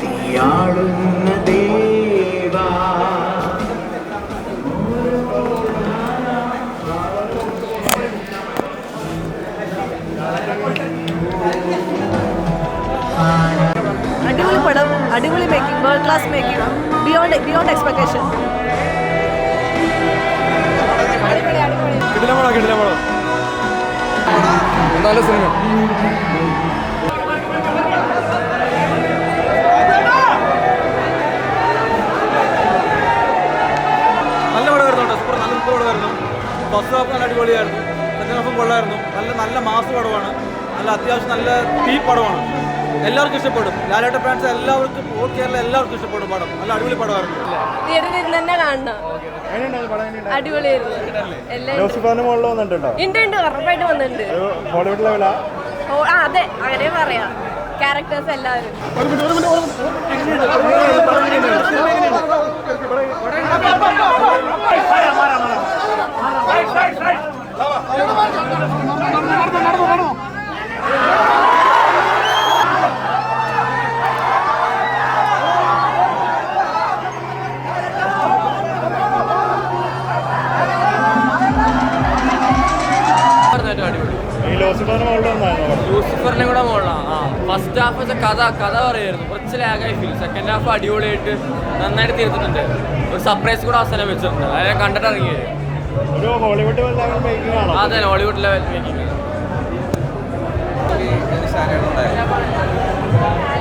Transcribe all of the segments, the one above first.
തീയാളുന്ന ദേവാ. അടിപൊളി പടം അടിപൊളി making world class making beyond beyond expectation കിടിലം പടം കിടിലം പടം. നല്ല സിനിമ. നല്ല പടമായിരുന്നു കേട്ടോ സൂപ്പർ നല്ല സൂപ്പർ പടമായിരുന്നു ഫസ്റ്റ് ഹാഫ് നല്ല അടിപൊളിയായിരുന്നു. സെക്കൻഡ് ഹാഫും കൊള്ളായിരുന്നു. നല്ല നല്ല മാസ് പടമാണ്. നല്ല അത്യാവശ്യം നല്ല തീ പടമാണ്. എല്ലാവർക്കും ഇഷ്ടപ്പെടും. ലാലേട്ട ഫാൻസ് എല്ലാവർക്കും ഓൾ കേരള എല്ലാവർക്കും ഇഷ്ടപ്പെടും പടം. നല്ല അടിപൊളി പടമായിരുന്നു. തിയേറ്ററിൽ ഇരുന്ന് തന്നെ കാണണം. അടിപൊളിയായിരുന്നു. ഉണ്ട് ഉണ്ട് ഉറപ്പായിട്ട് വന്നിട്ടുണ്ട്. ആ? അതെ അങ്ങനെ പറയാം. ക്യാരക്ടേഴ്സ് എല്ലാവരും. ഈ ഫസ്റ്റ് ഹാഫ് വെച്ചാൽ കഥ കഥ പറയായിരുന്നു. കുറച്ച് ലാഗായി ഫീൽ സെക്കൻഡ് ഹാഫ് അടിപൊളിയായിട്ട് നന്നായിട്ട് തീർത്തിട്ടുണ്ട്. ഒരു സർപ്രൈസ് കൂടെ അവസാനം വെച്ചിട്ടുണ്ട്. അതായത് കണ്ടിട്ട് ഇറങ്ങിയത് ഒരു ഹോളിവുഡ് ലെവൽ മേക്കിംഗ് ആണോ? അതെ ഹോളിവുഡ് ലെവൽ മേക്കിംഗ്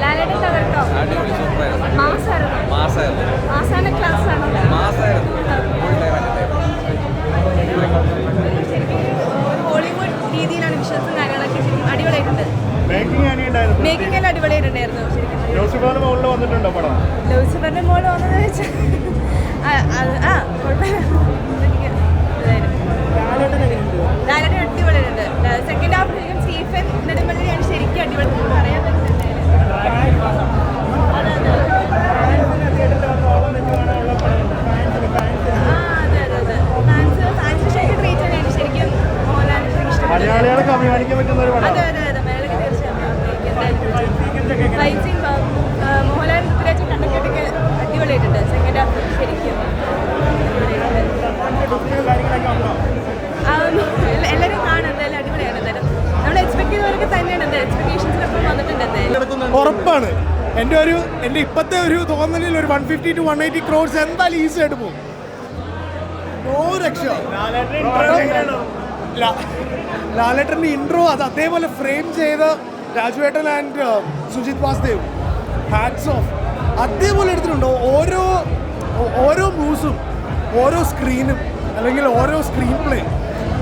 ആണ് തകർക്കാം മാസായിരുന്നു. അടിപൊളിയായിട്ടുണ്ടായിരുന്നു ലോസിഫറിന്റെ മുകളിൽ വന്നിട്ടുണ്ടോ പടം? ലൂസിഫറിന്റെ മോൾ വന്നത് വെച്ചാൽ ആ കുഴപ്പമില്ല. ഫൈറ്റിംഗ് മോഹൻലാൽ പൃഥ്വിരാജ് കണ്ടൊക്കെ അടിപൊളിയായിട്ടുണ്ട്. സെക്കൻഡ് ഹാഫ് ശരിക്കും. എല്ലാവരും അടിപൊളിയാണ് എന്തായാലും. നമ്മൾ എക്സ്പെക്ട് ചെയ്തവരൊക്കെ തന്നെയാണ് എന്തായാലും. എക്സ്പെക്ടേഷൻസിനൊപ്പം വന്നിട്ടുണ്ട് ഉറപ്പാണ്. എന്റെ ഒരു എന്റെ ഇപ്പോഴത്തെ ഒരു തോന്നലിൽ ഒരു one fifty to one eighty crores എന്തായാലും ഈസി ആയിട്ട് പോകും. നോ രക്ഷ. ലാ- ലാലേട്ടന്റെ ഇൻട്രോ അത് അതേപോലെ ഫ്രെയിം ചെയ്ത് രാജുവേട്ടൻ and Sujith Vasudev hats off അതേപോലെ എടുത്തിട്ടുണ്ട്? ഓരോ ഓരോ മൂവ്സും ഓരോ സ്ക്രീനും അല്ലെങ്കിൽ ഓരോ സ്ക്രീൻ പ്ലേ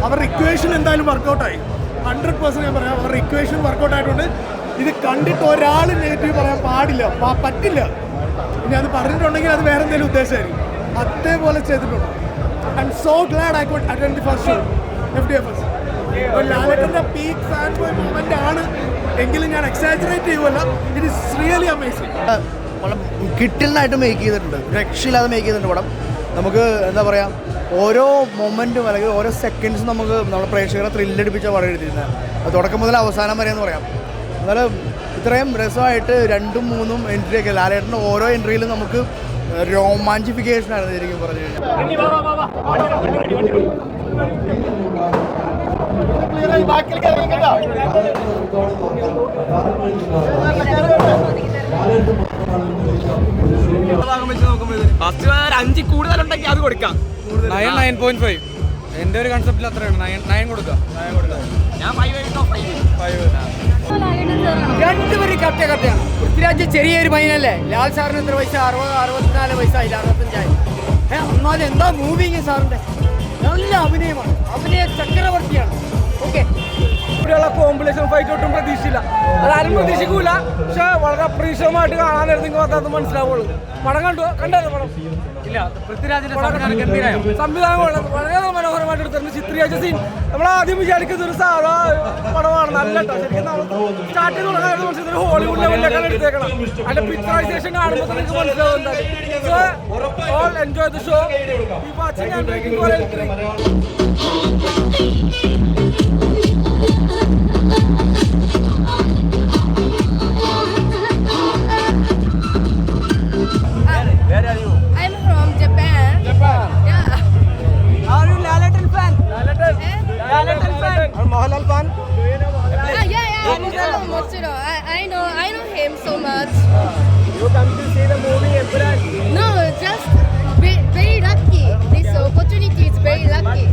അവരുടെ ഇക്വേഷൻ എന്തായാലും വർക്കൗട്ടായി ഹൺഡ്രഡ് പെർസെന്റ് ഞാൻ പറയാം അവരുടെ ഇക്വേഷൻ വർക്കൗട്ട് ആയിട്ടുണ്ട്. ഇത് കണ്ടിട്ട് ഒരാൾ നെഗറ്റീവ് പറയാൻ പാടില്ല. പറ്റില്ല. ഇനി അത് പറഞ്ഞിട്ടുണ്ടെങ്കിൽ അത് വേറെ എന്തെങ്കിലും ഉദ്ദേശമായിരിക്കും. അതേപോലെ ചെയ്തിട്ടുണ്ട്. I so glad I could attend the first show F D F S peak fan boy movement ആണ്. എങ്കിലും ഞാൻ എക്സാജറേറ്റ് ചെയ്യുമല്ല ഇറ്റ് ഇസ് റിയലി അമേസിങ് വളരെ കിട്ടിലിനായിട്ട് മേക്ക് ചെയ്തിട്ടുണ്ട്. രക്ഷയില്ലാതെ മേക്ക് ചെയ്തിട്ടുണ്ട് പടം നമുക്ക് എന്താ പറയുക ഓരോ മൊമെന്റും അല്ലെങ്കിൽ ഓരോ സെക്കൻഡ്സും നമുക്ക് നമ്മുടെ പ്രേക്ഷകരെ ത്രില്ലടിപ്പിച്ച പടം എടുത്തിരുന്നത് അത് തുടക്കം മുതൽ അവസാനം വരെ എന്ന് പറയാം. എന്നാലും ഇത്രയും രസമായിട്ട് രണ്ടും മൂന്നും എൻട്രി ഒക്കെ ലാലേട്ടന്റെ ഓരോ എൻട്രിയിലും നമുക്ക് രോമാഞ്ചിഫിക്കേഷൻ ആയിരുന്നു ശരിക്കും പറഞ്ഞു കഴിഞ്ഞാൽ. ഫസ്റ്റ് അഞ്ച് കൂടുതലുണ്ടെങ്കിൽ അത് കൊടുക്കാം. നയൻ നയൻ പോയിന്റ് ഫൈവ് എന്റെ ഒരു കൺസെപ്റ്റിൽ അത്രയാണ്. നയൻ നയൻ കൊടുക്കാം. നയൻ കൊടുക്കാം ഞാൻ ഫൈവ് ഫൈവ് രണ്ടുപേരും കറക്റ്റ് കറക്റ്റാണ് പൃഥ്വിരാജ് ചെറിയൊരു പയ്യനല്ലേ? ലാൽ സാറിന് എത്ര വയസ്സ് അറുപത് അറുപത്തിനാല് വയസ്സായില്ല അറുപത്തഞ്ചായി. എന്നാലും എന്താ മൂവിങ് സാറിന്റെ? നല്ല അഭിനയമാണ്. അഭിനയ ചക്രവർത്തിയാണ്. ഓക്കെ. ഇവിടെയുള്ള കോമ്പിനേഷൻ ഫൈറ്റ് ഒട്ടും പ്രതീക്ഷയില്ല അതാരും പ്രതീക്ഷിക്കൂല. പക്ഷെ വളരെ അപ്രീക്ഷമായിട്ട് കാണാനായിരുന്നു നിങ്ങൾക്ക് അത് മനസ്സിലാവുള്ളൂ. പടം കണ്ടു? കണ്ടായിരുന്നു പടം? ഇല്ല പൃഥ്വിരാജിന്റെ സംവിധാനം വളരെ- മനോഹരമായിട്ട് എടുത്തിരുന്നു ചിത്രീകരിച്ച സീൻ നമ്മൾ ആദ്യം വിചാരിക്കുന്ന ഒരു സാധാ പടമാണ്. നല്ല ശരിക്കും നമ്മൾ സ്റ്റാർട്ട് ചെയ്ത് തുടങ്ങാൻ മനസ്സിലായത് ഒരു ഹോളിവുഡ് ലെവലിലേക്കാണ് എടുത്തേക്കണം അതിന്റെ പിക്ചറൈസേഷൻ കാണുമ്പോൾ നിങ്ങൾക്ക് മനസ്സിലാവും എന്തായാലും ഓൾ എൻജോയ് ദ ഷോ ഈ watching and making Mochiro. I, I know I know him so much. You come to see the movie Emperor? No, just be, very lucky. This opportunity is very lucky.